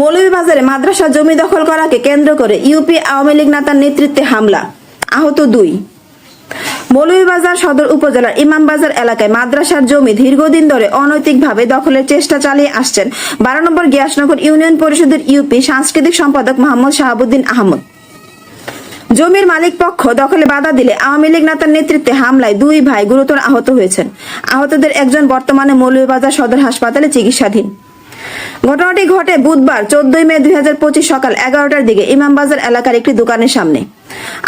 মৌলভীবাজারে মাদ্রাসা জমি দখল করাকে কেন্দ্র করে ইউপি আওয়ামী লীগ নেতার নেতৃত্বে হামলা, আহত দুই। মৌলভীবাজার সদর উপজেলার ইমামবাজার এলাকায় মাদ্রাসার জমি দীর্ঘদিন ধরে অনৈতিকভাবে দখলের চেষ্টা চালিয়ে আসছেন বারো নম্বর গিয়াসনগর ইউনিয়ন পরিষদের ইউপি সাংস্কৃতিক সম্পাদক মোহাম্মদ শাহাবুদ্দিন আহমদ। জমির মালিক পক্ষ দখলে বাধা দিলে আওয়ামী লীগ নেতার নেতৃত্বে হামলায় দুই ভাই গুরুতর আহত হয়েছেন। আহতদের একজন বর্তমানে মৌলভীবাজার সদর হাসপাতালে চিকিৎসাধীন। ঘটনাটি ঘটে বুধবার চোদ্দই মে দু হাজার পঁচিশ সকাল এগারোটার দিকে ইমামবাজার এলাকার একটি দোকানের সামনে।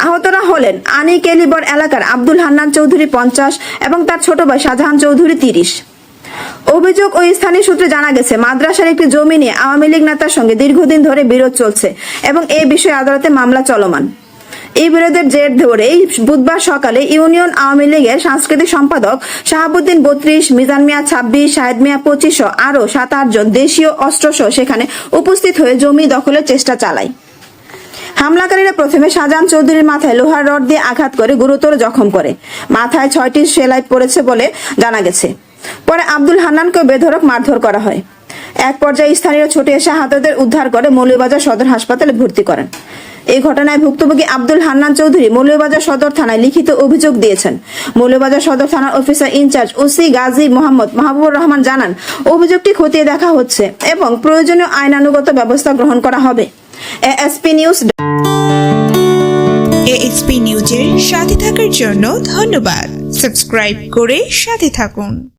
আহতরা হলেন আনি কেলিবর এলাকার আব্দুল হান্নান চৌধুরী পঞ্চাশ এবং তার ছোট ভাই শাহজাহান চৌধুরী তিরিশ। অভিযোগ ওই স্থানীয় সূত্রে জানা গেছে, মাদ্রাসার একটি জমি নিয়ে আওয়ামী লীগ নেতার সঙ্গে দীর্ঘদিন ধরে বিরোধ চলছে এবং এই বিষয়ে আদালতে মামলা চলমান। এই বিরোধের জের ধরে বুধবার সকালে ইউনিয়ন আওয়ামী লীগের সাংস্কৃতিক সম্পাদক শাহাবুদ্দিন বত্রিশ, মিজান মিয়া ছাব্বিশ, শাহেদ মিয়া পঁচিশ আরও সাত আটজন দেশীয় অস্ত্রসহ সেখানে উপস্থিত হয়ে জমি দখলের চেষ্টা চালায়। হামলাকারীরা প্রথমে শাহজাহান চৌধুরীর মাথায় লোহার রড দিয়ে আঘাত করে গুরুতর জখম করে। মাথায় ছয়টি সেলাই পড়েছে বলে জানা গেছে। পরে আব্দুল হান্নানকে বেধরক মারধর করা হয়। এক পর্যায়ে স্থানীয় ছুটে এসে আহতদের উদ্ধার করে মৌলভীবাজার সদর হাসপাতালে ভর্তি করেন। এই ঘটনায় ভুক্তভোগী আব্দুল হান্নান চৌধুরী মৌলভীবাজার সদর থানায় লিখিত অভিযোগ দিয়েছেন। মৌলবাজার সদর থানার officer in charge OC Gazi Mohammad Mahbubur Rahman জানান, অভিযোগটি খতিয়ে দেখা হচ্ছে এবং প্রয়োজনীয় আইনানুগত ব্যবস্থা গ্রহণ করা হবে। এএসপি নিউজ এএসপি নিউজের সাথে থাকার জন্য ধন্যবাদ। সাবস্ক্রাইব করে সাথে থাকুন।